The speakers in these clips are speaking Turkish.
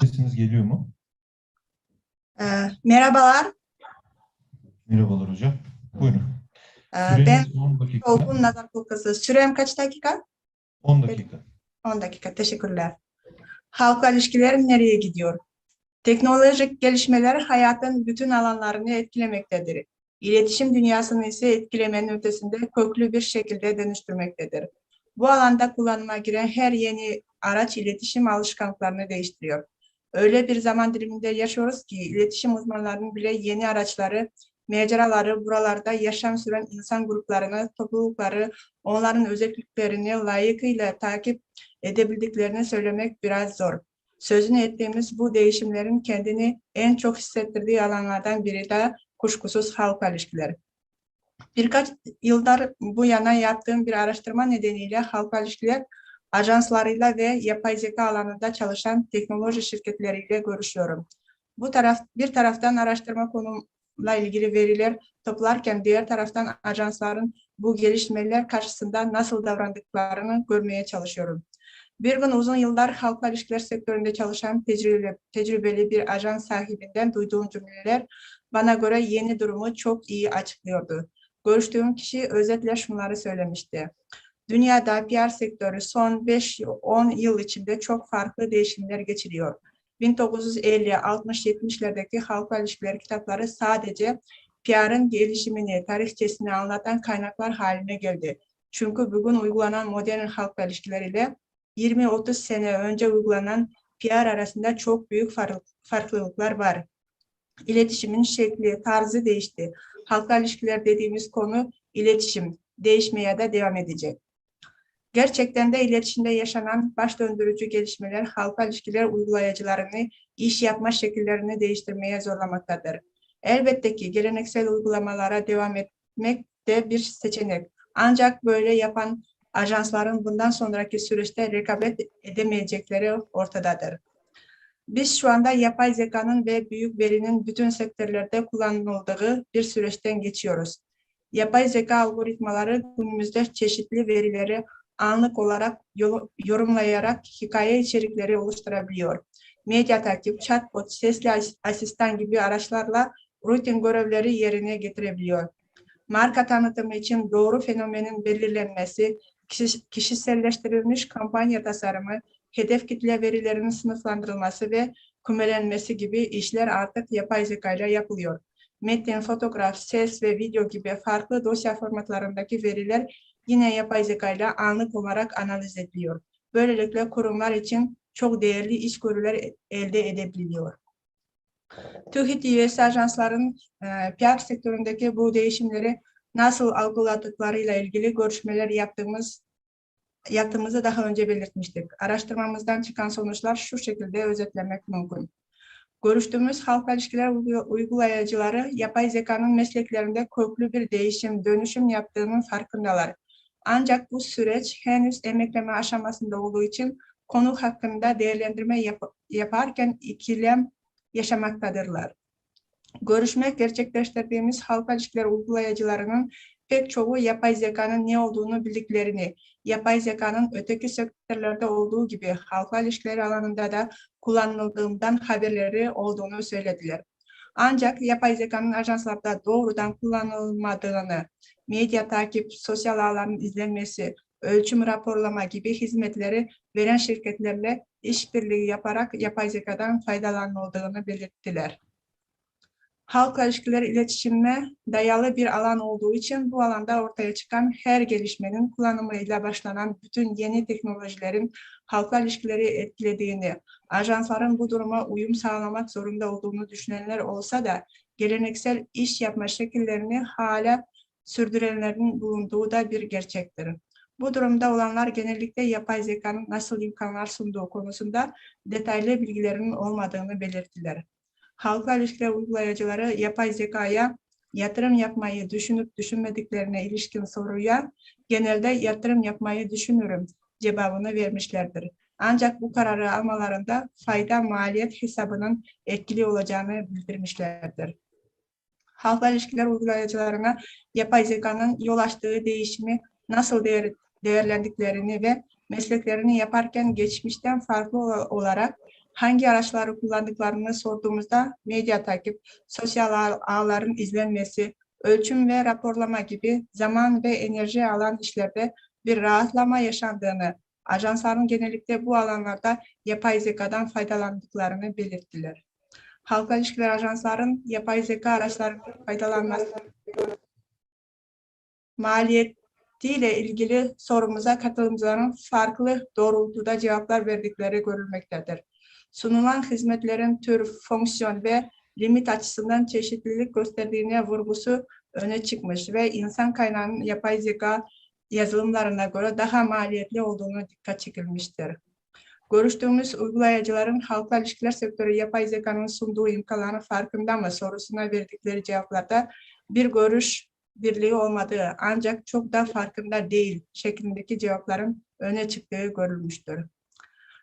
Sesiniz geliyor mu? Ee, merhabalar, Merhabalar hocam. Buyurun. Ee, ben Süreniz 10 dakika. Olgun Nazar Kulkası. Sürem kaç dakika? 10 dakika. 10 dakika, teşekkürler. Halkla ilişkiler nereye gidiyor? Teknolojik gelişmeler hayatın bütün alanlarını etkilemektedir. İletişim dünyasını ise etkilemenin ötesinde köklü bir şekilde dönüştürmektedir. Bu alanda kullanıma giren her yeni araç iletişim alışkanlıklarını değiştiriyor. Öyle bir zaman diliminde yaşıyoruz ki iletişim uzmanlarının bile yeni araçları, mecraları, buralarda yaşam süren insan gruplarını, toplulukları, onların özelliklerini layıkıyla takip edebildiklerini söylemek biraz zor. Sözünü ettiğimiz bu değişimlerin kendini en çok hissettirdiği alanlardan biri de kuşkusuz halk ilişkileri. Birkaç yıldır bu yana yaptığım bir araştırma nedeniyle halk ilişkiler ajanslarıyla ve yapay zeka alanında çalışan teknoloji şirketleriyle görüşüyorum. Bu taraf bir taraftan araştırma konumla ilgili veriler toplarken diğer taraftan ajansların bu gelişmeler karşısında nasıl davrandıklarını görmeye çalışıyorum. Bir gün uzun yıllar halkla ilişkiler sektöründe çalışan tecrübeli, tecrübeli bir ajans sahibinden duyduğum cümleler bana göre yeni durumu çok iyi açıklıyordu. Görüştüğüm kişi özetle şunları söylemişti. Dünyada PR sektörü son 5-10 yıl içinde çok farklı değişimler geçiriyor. 1950, 60, 70'lerdeki halkla ilişkiler kitapları sadece PR'ın gelişimini, tarihçesini anlatan kaynaklar haline geldi. Çünkü bugün uygulanan modern halkla ilişkileriyle 20-30 sene önce uygulanan PR arasında çok büyük farklılıklar var. İletişimin şekli, tarzı değişti. Halkla ilişkiler dediğimiz konu iletişim, değişmeye de devam edecek. Gerçekten de iletişimde yaşanan baş döndürücü gelişmeler halka ilişkiler uygulayıcılarını, iş yapma şekillerini değiştirmeye zorlamaktadır. Elbette ki geleneksel uygulamalara devam etmek de bir seçenek. Ancak böyle yapan ajansların bundan sonraki süreçte rekabet edemeyecekleri ortadadır. Biz şu anda yapay zekanın ve büyük verinin bütün sektörlerde kullanıldığı bir süreçten geçiyoruz. Yapay zeka algoritmaları günümüzde çeşitli verileri anlık olarak yorumlayarak hikaye içerikleri oluşturabiliyor. Medya takip, chatbot, sesli asistan gibi araçlarla rutin görevleri yerine getirebiliyor. Marka tanıtımı için doğru fenomenin belirlenmesi, kişiselleştirilmiş kampanya tasarımı, hedef kitle verilerinin sınıflandırılması ve kümelenmesi gibi işler artık yapay zeka ile yapılıyor. Metin, fotoğraf, ses ve video gibi farklı dosya formatlarındaki veriler yine yapay zeka ile anlık olarak analiz ediliyor. Böylelikle kurumlar için çok değerli iş görüler elde edebiliyor. TÜİK üyesi ajansların e, PR sektöründeki bu değişimleri nasıl algıladıklarıyla ilgili görüşmeler yaptığımız yaptığımızı daha önce belirtmiştik. Araştırmamızdan çıkan sonuçlar şu şekilde özetlemek mümkün. Görüştüğümüz halk ilişkiler uygulayıcıları yapay zekanın mesleklerinde köklü bir değişim, dönüşüm yaptığının farkındalar. Ancak bu süreç henüz emekleme aşamasında olduğu için konu hakkında değerlendirme yap yaparken ikilem yaşamaktadırlar. Görüşme gerçekleştirdiğimiz halk ilişkiler uygulayıcılarının pek çoğu yapay zekanın ne olduğunu bildiklerini, yapay zekanın öteki sektörlerde olduğu gibi halkla ilişkileri alanında da kullanıldığından haberleri olduğunu söylediler. Ancak yapay zekanın ajanslarda doğrudan kullanılmadığını, medya takip, sosyal ağların izlenmesi, ölçüm raporlama gibi hizmetleri veren şirketlerle işbirliği yaparak yapay zekadan faydalanıldığını belirttiler. Halkla ilişkiler iletişime dayalı bir alan olduğu için bu alanda ortaya çıkan her gelişmenin kullanımıyla başlanan bütün yeni teknolojilerin halkla ilişkileri etkilediğini, ajansların bu duruma uyum sağlamak zorunda olduğunu düşünenler olsa da geleneksel iş yapma şekillerini hala sürdürenlerin bulunduğu da bir gerçektir. Bu durumda olanlar genellikle yapay zekanın nasıl imkanlar sunduğu konusunda detaylı bilgilerinin olmadığını belirttiler. Halkla ilişkiler uygulayıcıları yapay zekaya yatırım yapmayı düşünüp düşünmediklerine ilişkin soruya genelde yatırım yapmayı düşünürüm cevabını vermişlerdir. Ancak bu kararı almalarında fayda maliyet hesabının etkili olacağını bildirmişlerdir. Halkla ilişkiler uygulayıcılarına yapay zekanın yol açtığı değişimi nasıl değer, değerlendiklerini ve mesleklerini yaparken geçmişten farklı olarak hangi araçları kullandıklarını sorduğumuzda medya takip, sosyal ağ- ağların izlenmesi, ölçüm ve raporlama gibi zaman ve enerji alan işlerde bir rahatlama yaşandığını, ajansların genellikle bu alanlarda yapay zekadan faydalandıklarını belirttiler. Halkla ilişkiler ajansların yapay zeka araçlarının faydalanması maliyetiyle ilgili sorumuza katılımcıların farklı doğrultuda cevaplar verdikleri görülmektedir. Sunulan hizmetlerin tür, fonksiyon ve limit açısından çeşitlilik gösterdiğine vurgusu öne çıkmış ve insan kaynağının yapay zeka yazılımlarına göre daha maliyetli olduğunu dikkat çekilmiştir. Görüştüğümüz uygulayıcıların halkla ilişkiler sektörü yapay zekanın sunduğu imkanların farkında mı sorusuna verdikleri cevaplarda bir görüş birliği olmadığı ancak çok da farkında değil şeklindeki cevapların öne çıktığı görülmüştür.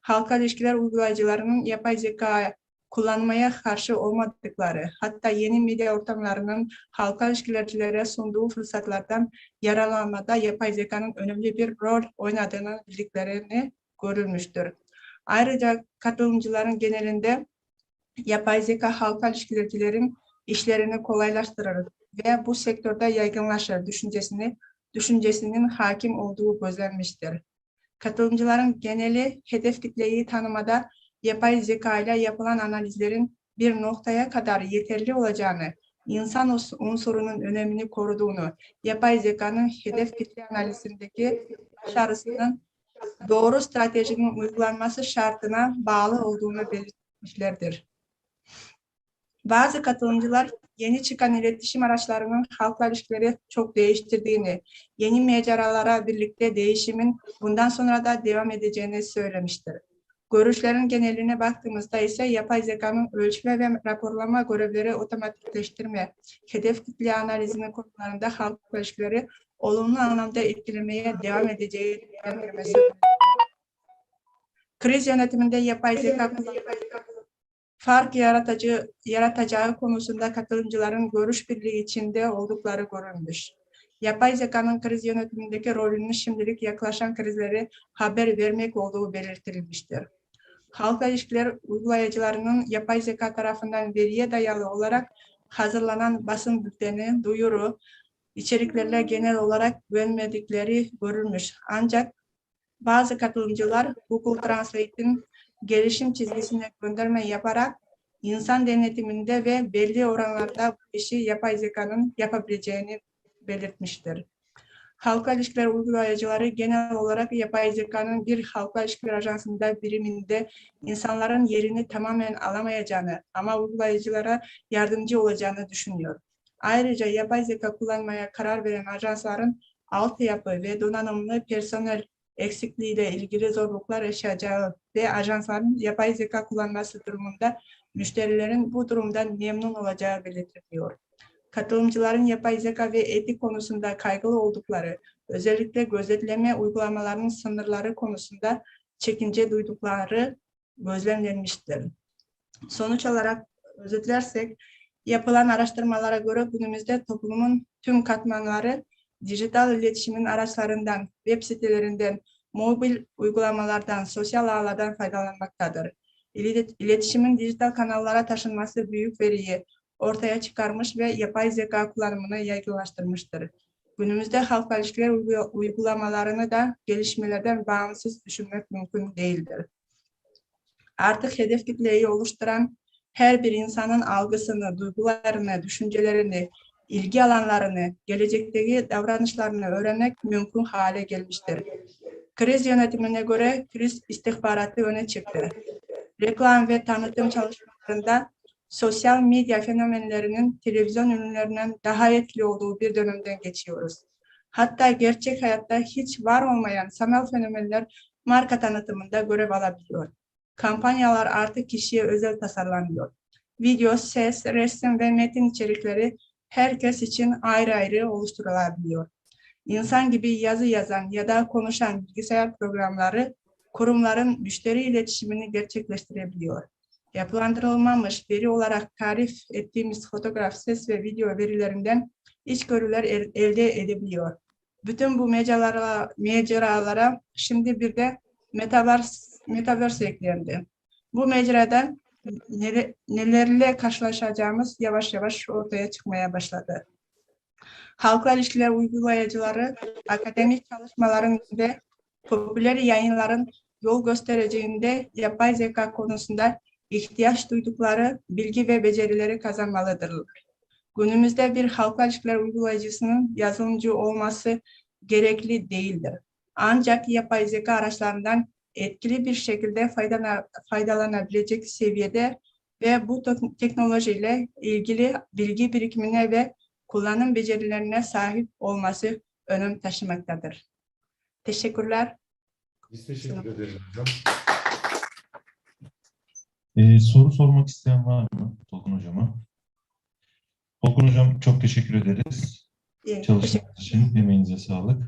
Halka ilişkiler uygulayıcılarının yapay zeka kullanmaya karşı olmadıkları, hatta yeni medya ortamlarının halka ilişkilercilere sunduğu fırsatlardan yararlanmada yapay zekanın önemli bir rol oynadığını bildiklerini görülmüştür. Ayrıca katılımcıların genelinde yapay zeka halka ilişkilercilerin işlerini kolaylaştırır ve bu sektörde yaygınlaşır düşüncesini düşüncesinin hakim olduğu gözlenmiştir. Katılımcıların geneli hedef kitleyi tanımada yapay zeka ile yapılan analizlerin bir noktaya kadar yeterli olacağını, insan unsurunun önemini koruduğunu, yapay zekanın hedef kitle analizindeki başarısının doğru stratejinin uygulanması şartına bağlı olduğunu belirtmişlerdir. Bazı katılımcılar yeni çıkan iletişim araçlarının halkla ilişkileri çok değiştirdiğini, yeni mecralara birlikte değişimin bundan sonra da devam edeceğini söylemiştir. Görüşlerin geneline baktığımızda ise yapay zekanın ölçme ve raporlama görevleri otomatikleştirme, hedef kitle analizinin konularında halkla ilişkileri olumlu anlamda etkilemeye devam edeceği değerlendirmesi. Kriz yönetiminde yapay zeka kullanımı fark yaratıcı, yaratacağı konusunda katılımcıların görüş birliği içinde oldukları görülmüş. Yapay zekanın kriz yönetimindeki rolünün şimdilik yaklaşan krizleri haber vermek olduğu belirtilmiştir. Halkla ilişkiler uygulayıcılarının yapay zeka tarafından veriye dayalı olarak hazırlanan basın bülteni, duyuru, içeriklerle genel olarak güvenmedikleri görülmüş. Ancak bazı katılımcılar Google Translate'in gelişim çizgisine gönderme yaparak insan denetiminde ve belli oranlarda bu işi yapay zekanın yapabileceğini belirtmiştir. Halka ilişkiler uygulayıcıları genel olarak yapay zekanın bir halka ilişkiler ajansında biriminde insanların yerini tamamen alamayacağını ama uygulayıcılara yardımcı olacağını düşünüyor. Ayrıca yapay zeka kullanmaya karar veren ajansların altyapı ve donanımlı personel eksikliğiyle ilgili zorluklar yaşayacağı ve ajansların yapay zeka kullanması durumunda müşterilerin bu durumdan memnun olacağı belirtiliyor. Katılımcıların yapay zeka ve etik konusunda kaygılı oldukları, özellikle gözetleme uygulamalarının sınırları konusunda çekince duydukları gözlemlenmiştir. Sonuç olarak özetlersek, yapılan araştırmalara göre günümüzde toplumun tüm katmanları dijital iletişimin araçlarından, web sitelerinden, mobil uygulamalardan, sosyal ağlardan faydalanmaktadır. İlet- İletişimin dijital kanallara taşınması büyük veriyi ortaya çıkarmış ve yapay zeka kullanımını yaygınlaştırmıştır. Günümüzde halkla ilişkiler uygu- uygulamalarını da gelişmelerden bağımsız düşünmek mümkün değildir. Artık hedef kitleyi oluşturan her bir insanın algısını, duygularını, düşüncelerini, ilgi alanlarını, gelecekteki davranışlarını öğrenmek mümkün hale gelmiştir. Kriz yönetimine göre kriz istihbaratı öne çıktı. Reklam ve tanıtım çalışmalarında sosyal medya fenomenlerinin televizyon ürünlerinden daha etkili olduğu bir dönemden geçiyoruz. Hatta gerçek hayatta hiç var olmayan sanal fenomenler marka tanıtımında görev alabiliyor. Kampanyalar artık kişiye özel tasarlanıyor. Video, ses, resim ve metin içerikleri herkes için ayrı ayrı oluşturulabiliyor. İnsan gibi yazı yazan ya da konuşan bilgisayar programları kurumların müşteri iletişimini gerçekleştirebiliyor. Yapılandırılmamış veri olarak tarif ettiğimiz fotoğraf, ses ve video verilerinden içgörüler el- elde edebiliyor. Bütün bu mecralara, mecralara şimdi bir de metaverse, metaverse eklendi. Bu mecradan nelerle karşılaşacağımız yavaş yavaş ortaya çıkmaya başladı. Halkla ilişkiler uygulayıcıları akademik çalışmaların ve popüler yayınların yol göstereceğinde yapay zeka konusunda ihtiyaç duydukları bilgi ve becerileri kazanmalıdırlar. Günümüzde bir halkla ilişkiler uygulayıcısının yazılımcı olması gerekli değildir. Ancak yapay zeka araçlarından etkili bir şekilde faydalana- faydalanabilecek seviyede ve bu tek- teknolojiyle ilgili bilgi birikimine ve kullanım becerilerine sahip olması önem taşımaktadır. Teşekkürler. Biz teşekkür ederiz hocam. Ee, soru sormak isteyen var mı Tolkun Hocam'a? Tolkun Hocam çok teşekkür ederiz. Çalışmanız için emeğinize sağlık.